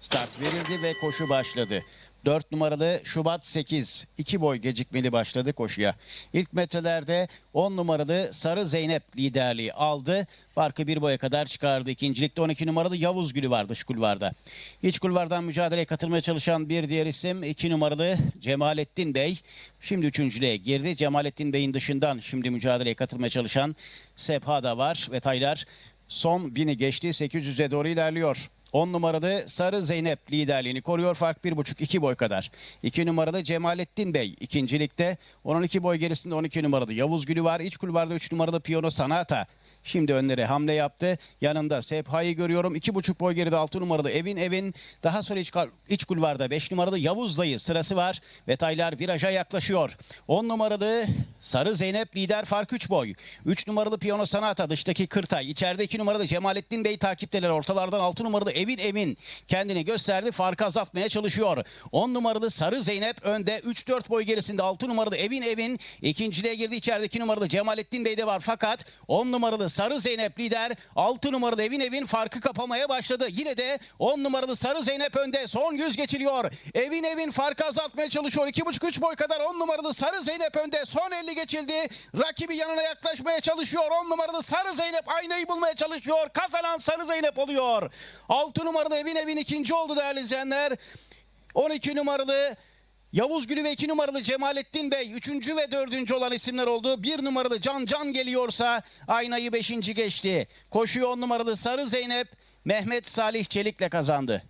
Start verildi ve koşu başladı. 4 numaralı Şubat 8. 2 boy gecikmeli başladı koşuya. İlk metrelerde 10 numaralı Sarı Zeynep liderliği aldı. Farkı bir boya kadar çıkardı. İkincilikte 12 numaralı Yavuz Gülü var dış kulvarda. İç kulvardan mücadeleye katılmaya çalışan bir diğer isim 2 numaralı Cemalettin Bey. Şimdi üçüncülüğe girdi. Cemalettin Bey'in dışından şimdi mücadeleye katılmaya çalışan Sepha da var ve Taylar son bini geçti. 800'e doğru ilerliyor. 10 numaralı Sarı Zeynep liderliğini koruyor. Fark 1,5-2 boy kadar. 2 numaralı Cemalettin Bey ikincilikte. 12 boy gerisinde 12 numaralı Yavuz Gülü var. İç kulvarda 3 numaralı Piyano Sanata. Şimdi önlere hamle yaptı. Yanında Sepha'yı görüyorum. 2,5 boy geride 6 numaralı Evin Evin. Daha sonra iç, iç kulvarda 5 numaralı Yavuz Dayı sırası var. Ve Taylar viraja yaklaşıyor. 10 numaralı Sarı Zeynep lider fark 3 boy. 3 numaralı Piyano Sanata dıştaki Kırtay. İçeride 2 numaralı Cemalettin Bey takipteler. Ortalardan 6 numaralı Evin Evin kendini gösterdi. Farkı azaltmaya çalışıyor. 10 numaralı Sarı Zeynep önde. 3-4 boy gerisinde 6 numaralı Evin Evin. ikinciliğe girdi. İçerideki numaralı Cemalettin Bey de var. Fakat 10 numaralı Sarı Zeynep lider. 6 numaralı Evin Evin farkı kapamaya başladı. Yine de 10 numaralı Sarı Zeynep önde. Son 100 geçiliyor. Evin Evin farkı azaltmaya çalışıyor. 2,5-3 boy kadar 10 numaralı Sarı Zeynep önde. Son 50 geçildi. Rakibi yanına yaklaşmaya çalışıyor. 10 numaralı Sarı Zeynep aynayı bulmaya çalışıyor. Kazanan Sarı Zeynep oluyor. 6 numaralı Evin Evin ikinci oldu değerli izleyenler. 12 numaralı Yavuz Gülü ve 2 numaralı Cemalettin Bey 3. ve 4. olan isimler oldu. 1 numaralı Can Can geliyorsa aynayı 5. geçti. Koşuyu 10 numaralı Sarı Zeynep Mehmet Salih Çelik'le kazandı.